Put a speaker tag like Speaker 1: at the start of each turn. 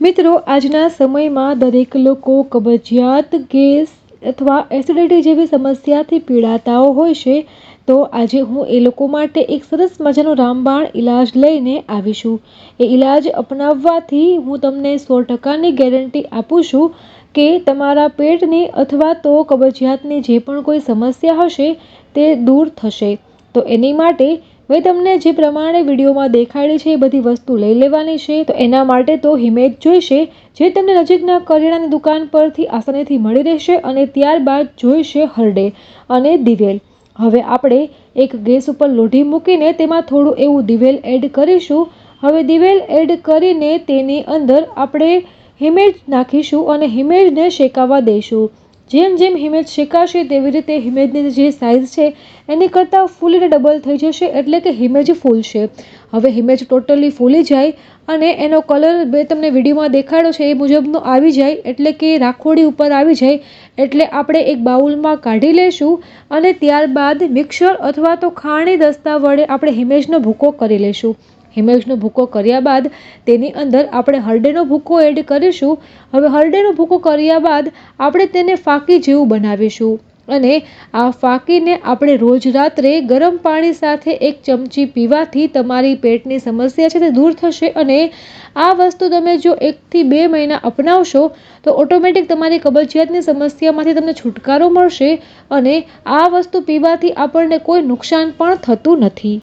Speaker 1: મિત્રો, આજના સમયમાં દરેક લોકો કબજિયાત, ગેસ અથવા એસિડિટી જેવી સમસ્યાથી પીડાતાઓ હોય છે. તો આજે હું એ લોકો માટે એક સરસ મજાનો રામબાણ ઈલાજ લઈને આવીશું. એ ઈલાજ અપનાવવાથી હું તમને સો ટકાની ગેરંટી આપું છું કે તમારા પેટની અથવા તો કબજિયાતની જે પણ કોઈ સમસ્યા હશે તે દૂર થશે. તો એની માટે મેં તમને જે પ્રમાણે વિડીયોમાં દેખાડી છે એ બધી વસ્તુ લઈ લેવાની છે, તો એના માટે તો હિમેજ જોઈશે, જે તમને નજીકના કરિયાણાની દુકાન પરથી આસાનીથી મળી રહેશે અને ત્યારબાદ જોઈશે હરડે અને દિવેલ. હવે આપણે એક ગેસ ઉપર લોઢી મૂકીને તેમાં થોડું એવું દિવેલ એડ કરીશું. હવે દિવેલ એડ કરીને તેની અંદર આપણે હિમેજ નાખીશું અને હિમેજને શેકાવા દઈશું. જેમ જેમ હિમેજ શેકાશે તેવી રીતે હિમેજની જે સાઇઝ છે, એની કરતાં ફૂલીને ડબલ થઈ જશે એટલે કે હિમેજ ફૂલશે. હવે હિમેજ ટોટલી ફૂલી જાય અને એનો કલર મેં તમને વિડીયોમાં દેખાડ્યો છે એ મુજબનો આવી જાય એટલે કે રાખોડી ઉપર આવી જાય એટલે આપણે એક બાઉલમાં કાઢી લઈશું અને ત્યારબાદ મિક્સર અથવા તો ખાણી દસ્તા વડે આપણે હિમેજનો ભૂકો કરી લઈશું હિમેજનો ભૂકો કર્યા બાદ તેની અંદર આપણે હરડેનો ભૂકો એડ કરીશું. હવે હરડેનો ભૂકો કર્યા બાદ આપણે તેને ફાકી જેવું બનાવીશું અને આ ફાકીને આપણે રોજ રાત્રે ગરમ પાણી સાથે એક ચમચી પીવાથી તમારી પેટની સમસ્યા છે તે દૂર થશે અને આ વસ્તુ તમે જો એકથી બે મહિના અપનાવશો તો ઓટોમેટિક તમારી કબજિયાતની સમસ્યામાંથી તમને છુટકારો મળશે અને આ વસ્તુ પીવાથી આપણને કોઈ નુકસાન પણ થતું નથી.